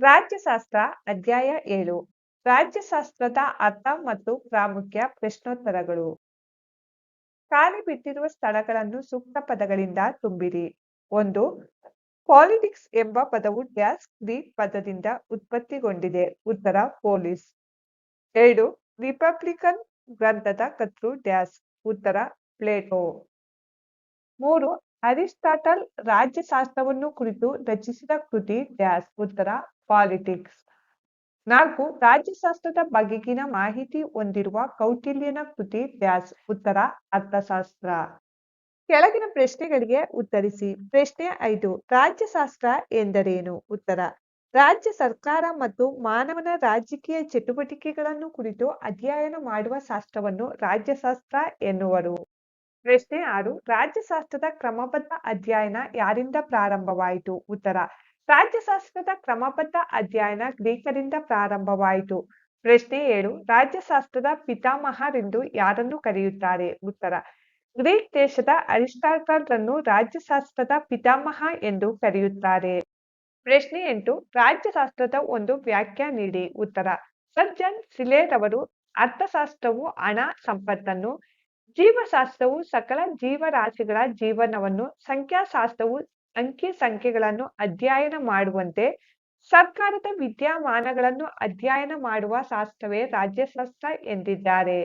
ರಾಜ್ಯಶಾಸ್ತ್ರ ಅಧ್ಯಾಯ ಏಳು. ರಾಜ್ಯಶಾಸ್ತ್ರದ ಅರ್ಥ ಮತ್ತು ಪ್ರಾಮುಖ್ಯ ಪ್ರಶ್ನೋತ್ತರಗಳು. ಖಾಲಿ ಬಿಟ್ಟಿರುವ ಸ್ಥಳಗಳನ್ನು ಸೂಕ್ತ ಪದಗಳಿಂದ ತುಂಬಿರಿ. ಒಂದು, ಪಾಲಿಟಿಕ್ಸ್ ಎಂಬ ಪದವು ಡ್ಯಾಸ್ ಗ್ರೀಕ್ ಪದದಿಂದ ಉತ್ಪತ್ತಿಗೊಂಡಿದೆ. ಉತ್ತರ, ಪೊಲೀಸ್. ಎರಡು, ರಿಪಬ್ಲಿಕನ್ ಗ್ರಂಥದ ಕರ್ತೃ ಡ್ಯಾಸ್. ಉತ್ತರ, ಪ್ಲೇಟೋ. ಮೂರು, ಅರಿಸ್ಟಾಟಲ್ ರಾಜ್ಯಶಾಸ್ತ್ರವನ್ನು ಕುರಿತು ರಚಿಸಿದ ಕೃತಿ ಡ್ಯಾಸ್. ಉತ್ತರ ಪಾಲಿಟಿಕ್ಸ್ ನಾಲ್ಕು, ರಾಜ್ಯಶಾಸ್ತ್ರದ ಬಗೆಗಿನ ಮಾಹಿತಿ ಹೊಂದಿರುವ ಕೌಟಿಲ್ಯನ ಕೃತಿ ವ್ಯಾಸ್ ಉತ್ತರ ಅರ್ಥಶಾಸ್ತ್ರ. ಕೆಳಗಿನ ಪ್ರಶ್ನೆಗಳಿಗೆ ಉತ್ತರಿಸಿ. ಪ್ರಶ್ನೆ ಐದು, ರಾಜ್ಯಶಾಸ್ತ್ರ ಎಂದರೇನು? ಉತ್ತರ, ರಾಜ್ಯ ಸರ್ಕಾರ ಮತ್ತು ಮಾನವನ ರಾಜಕೀಯ ಚಟುವಟಿಕೆಗಳನ್ನು ಕುರಿತು ಅಧ್ಯಯನ ಮಾಡುವ ಶಾಸ್ತ್ರವನ್ನು ರಾಜ್ಯಶಾಸ್ತ್ರ ಎನ್ನುವರು. ಪ್ರಶ್ನೆ ಆರು, ರಾಜ್ಯಶಾಸ್ತ್ರದ ಕ್ರಮಬದ್ಧ ಅಧ್ಯಯನ ಯಾರಿಂದ ಪ್ರಾರಂಭವಾಯಿತು? ಉತ್ತರ ರಾಜ್ಯಶಾಸ್ತ್ರದ ಕ್ರಮಬದ್ಧ ಅಧ್ಯಯನ ಗ್ರೀಕರಿಂದ ಪ್ರಾರಂಭವಾಯಿತು. ಪ್ರಶ್ನೆ ಏಳು, ರಾಜ್ಯಶಾಸ್ತ್ರದ ಪಿತಾಮಹರೆಂದು ಯಾರನ್ನು ಕರೆಯುತ್ತಾರೆ? ಉತ್ತರ, ಗ್ರೀಕ್ ದೇಶದ ಅರಿಸ್ಟಾಟಲ್ರನ್ನು ರಾಜ್ಯಶಾಸ್ತ್ರದ ಪಿತಾಮಹ ಎಂದು ಕರೆಯುತ್ತಾರೆ. ಪ್ರಶ್ನೆ ಎಂಟು, ರಾಜ್ಯಶಾಸ್ತ್ರದ ಒಂದು ವ್ಯಾಖ್ಯಾ ನೀಡಿ. ಉತ್ತರ, ಸರ್ಜನ್ ಸಿಲೇರವರು ಅರ್ಥಶಾಸ್ತ್ರವು ಹಣ ಸಂಪತ್ತನ್ನು, ಜೀವಶಾಸ್ತ್ರವು ಸಕಲ ಜೀವರಾಶಿಗಳ ಜೀವನವನ್ನು, ಸಂಖ್ಯಾಶಾಸ್ತ್ರವು ಅಂಕಿ ಸಂಖ್ಯೆಗಳನ್ನು ಅಧ್ಯಯನ ಮಾಡುವಂತೆ ಸರ್ಕಾರದ ವಿದ್ಯಮಾನಗಳನ್ನು ಅಧ್ಯಯನ ಮಾಡುವ ಶಾಸ್ತ್ರವೇ ರಾಜ್ಯಶಾಸ್ತ್ರ ಎಂದಿದ್ದಾರೆ.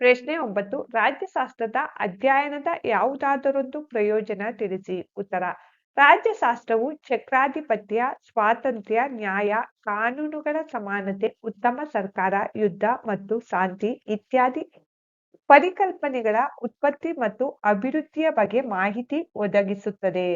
ಪ್ರಶ್ನೆ ಒಂಬತ್ತು, ರಾಜ್ಯಶಾಸ್ತ್ರದ ಅಧ್ಯಯನದ ಯಾವುದಾದರೊಂದು ಪ್ರಯೋಜನ ತಿಳಿಸಿ. ಉತ್ತರ, ರಾಜ್ಯಶಾಸ್ತ್ರವು ಚಕ್ರಾಧಿಪತ್ಯ, ಸ್ವಾತಂತ್ರ್ಯ, ನ್ಯಾಯ, ಕಾನೂನುಗಳ ಸಮಾನತೆ, ಉತ್ತಮ ಸರ್ಕಾರ, ಯುದ್ಧ ಮತ್ತು ಶಾಂತಿ ಇತ್ಯಾದಿ ಪರಿಕಲ್ಪನೆಗಳ ಉತ್ಪತ್ತಿ ಮತ್ತು ಅಭಿವೃದ್ಧಿಯ ಬಗ್ಗೆ ಮಾಹಿತಿ ಒದಗಿಸುತ್ತದೆ.